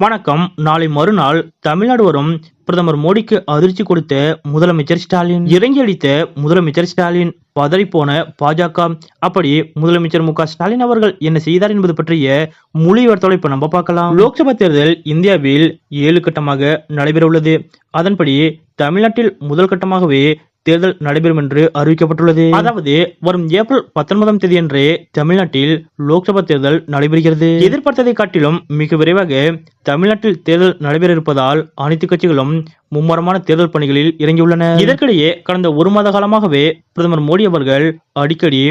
வணக்கம். நாளை மறுநாள் தமிழ்நாடு வரும் பிரதமர் மோடிக்கு அதிர்ச்சி கொடுத்த முதலமைச்சர் ஸ்டாலின். இறங்கி அடித்த முதலமைச்சர் ஸ்டாலின் பதறிப்போன பாஜக. அப்படி முதலமைச்சர் மு ஸ்டாலின் அவர்கள் என்ன செய்தார் என்பது பற்றிய முழு விவரத்தோட இப்ப நம்ம பார்க்கலாம். லோக்சபா தேர்தல் இந்தியாவில் ஏழு கட்டமாக நடைபெற உள்ளது அதன்படி தமிழ்நாட்டில் முதல் கட்டமாகவே தேர்தல் நடைபெறும் என்று அறிவிக்கப்பட்டுள்ளது. அதாவது வரும் ஏப்ரல் பத்தொன்பதாம் தேதியன்றே தமிழ்நாட்டில் லோக்சபா தேர்தல் நடைபெறுகிறது. எதிர்பார்த்ததை காட்டிலும் மிக விரைவாக தமிழ்நாட்டில் தேர்தல் நடைபெற இருப்பதால் அனைத்து கட்சிகளும் மும்மரமான தேர்தல் பணிகளில் இறங்கியுள்ளன. இதற்கிடையே கடந்த ஒரு மாத காலமாகவே பிரதமர் மோடி அவர்கள் அடிக்கடி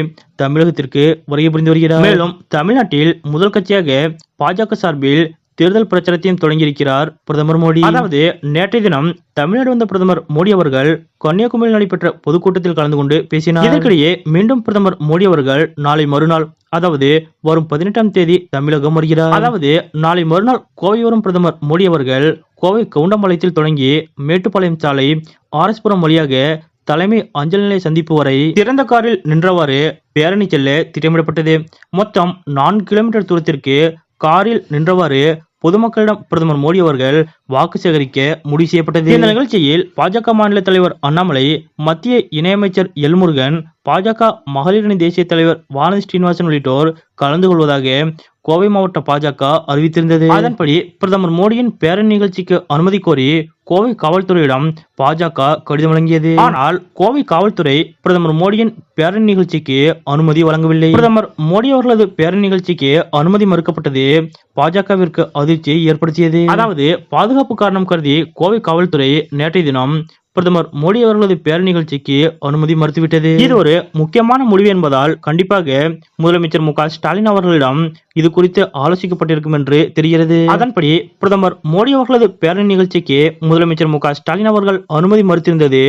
தமிழகத்திற்கு வருகை புரிந்து வருகிறார். மேலும் தமிழ்நாட்டில் முதல் கட்சியாக பாஜக சார்பில் தேர்தல் பிரச்சாரத்தையும் தொடங்கியிருக்கிறார் பிரதமர் மோடி. அதாவது நேற்றைய தினம் தமிழ்நாடு வந்த பிரதமர் மோடி அவர்கள் கன்னியாகுமரியில் நடைபெற்ற பொதுக்கூட்டத்தில் கலந்து கொண்டு பேசினார். இதற்கிடையே மீண்டும் பிரதமர் மோடி அவர்கள் நாளை மறுநாள் அதாவது வரும் பதினெட்டாம் தேதி தமிழகம் வருகிறார். அதாவது நாளை மறுநாள் கோவை வரும் பிரதமர் மோடி அவர்கள் கோவை கவுண்டம்பாளையத்தில் தொடங்கி மேட்டுப்பாளையம் சாலை ஆர்எஸ்புரம் வழியாக தலைமை அஞ்சல் நிலைய சந்திப்பு வரை திறந்த காரில் நின்றவாறு பேரணி செல்ல திட்டமிடப்பட்டது. மொத்தம் நான்கு கிலோமீட்டர் தூரத்திற்கு காரில் நின்றவாறு பொதுமக்களிடம் பிரதமர் மோடி அவர்கள் வாக்கு சேகரிக்க முடிவு செய்யப்பட்டது. இந்த நிகழ்ச்சியில் பாஜக மாநில தலைவர் அண்ணாமலை மத்திய இணையமைச்சர் எல்முருகன் பாஜக மகளிரணி தேசிய தலைவர் வானதி ஸ்ரீனிவாசன் உள்ளிட்டோர் கலந்து கொள்வதாக கோவை மாவட்ட பாஜக அறிவித்திருந்தது. அதன்படி பிரதமர் மோடியின் பேரணி நிகழ்ச்சிக்கு அனுமதி கோரி கோவை காவல்துறையிடம் பாஜக கடிதம் வழங்கியது. ஆனால் கோவை காவல்துறை பிரதமர் மோடியின் பேரணி நிகழ்ச்சிக்கு அனுமதி வழங்கவில்லை. பிரதமர் மோடி அவர்களது பேரணி நிகழ்ச்சிக்கு அனுமதி மறுக்கப்பட்டது பாஜகவிற்கு அதிர்ச்சியை ஏற்படுத்தியது. அதாவது பாதுகாப்பு காரணம் கருதி கோவை காவல்துறை நேற்றைய தினம் பிரதமர் மோடி அவர்களது பேரணி நிகழ்ச்சிக்கு அனுமதி மறுத்துவிட்டது. இது ஒரு முக்கியமான முடிவு என்பதால் கண்டிப்பாக முதலமைச்சர் மு ஸ்டாலின் அவர்களிடம் இது குறித்து ஆலோசிக்கப்பட்டிருக்கும் என்று தெரிகிறது. அதன்படி பிரதமர் மோடி அவர்களது பேரணி நிகழ்ச்சிக்கு முதலமைச்சர் மு ஸ்டாலின் அவர்கள் அனுமதி மறுத்திருந்தது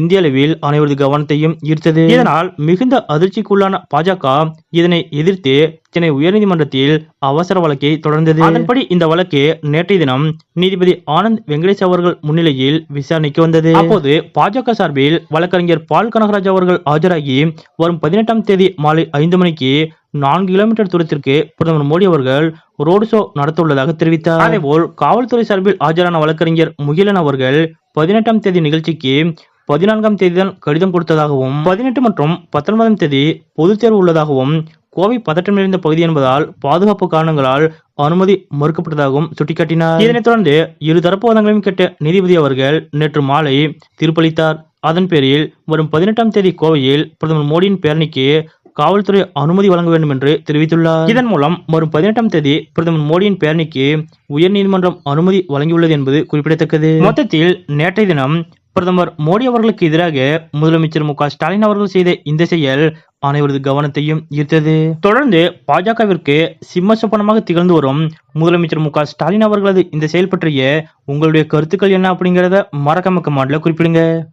இந்திய அளவில் அனைவரது கவனத்தையும் ஈர்த்தது. இதனால் மிகுந்த அதிர்ச்சிக்குள்ளான பாஜக இதனை எதிர்த்து சென்னை உயர்நீதிமன்றத்தில் அவசர வழக்கை தொடர்ந்தது. அதன்படி இந்த வழக்கு நேற்றைய தினம் நீதிபதி ஆனந்த் வெங்கடேஷ் அவர்கள் முன்னிலையில் விசாரணைக்கு வந்தது. அப்போது பாஜக சார்பில் வழக்கறிஞர் பால் கனகராஜ் அவர்கள் ஆஜராகி வரும் பதினெட்டாம் தேதி மாலை ஐந்து மணிக்கு நான்கு கிலோமீட்டர் தூரத்திற்கு பிரதமர் மோடி அவர்கள் ரோடு ஷோ நடத்த உள்ளதாக தெரிவித்தார். அதேபோல் காவல்துறை சார்பில் ஆஜரான வழக்கறிஞர் முகிலன் அவர்கள் பதினெட்டாம் தேதி நிகழ்ச்சிக்கு பதினான்காம் தேதி தான் கடிதம் கொடுத்ததாகவும் பதினெட்டு மற்றும் பத்தொன்பதாம் தேதி பொதுத் தேர்வு உள்ளதாகவும் கோவை பதட்டம் நிறைந்த பகுதி என்பதால் பாதுகாப்பு காரணங்களால் அனுமதி மறுக்கப்பட்டதாகவும் சுட்டிக்காட்டினார். இதனைத் தொடர்ந்து இருதரப்பு வாதங்களையும் கேட்ட நீதிபதி அவர்கள் நேற்று மாலை தீர்ப்பளித்தார். அதன் பேரில் வரும் பதினெட்டாம் தேதி கோவையில் பிரதமர் மோடியின் பேரணிக்கு காவல்துறை அனுமதி வழங்க வேண்டும் என்று தெரிவித்துள்ளார். இதன் மூலம் வரும் பதினெட்டாம் தேதி பிரதமர் மோடியின் பேரணிக்கு உயர்நீதிமன்றம் அனுமதி வழங்கியுள்ளது என்பது குறிப்பிடத்தக்கது. மொத்தத்தில் நேற்றைய தினம் பிரதமர் மோடி அவர்களுக்கு எதிராக முதலமைச்சர் மு க ஸ்டாலின் அவர்கள் செய்த இந்த செயல் அனைவரது கவனத்தையும் ஈர்த்தது. தொடர்ந்து பாஜகவிற்கு சிம்ம சொப்பனமாக திகழ்ந்து வரும் முதலமைச்சர் மு ஸ்டாலின் அவர்களது இந்த செயல் பற்றிய உங்களுடைய கருத்துக்கள் என்ன அப்படிங்கறத மறக்காம கமெண்ட்ல குறிப்பிடுங்க.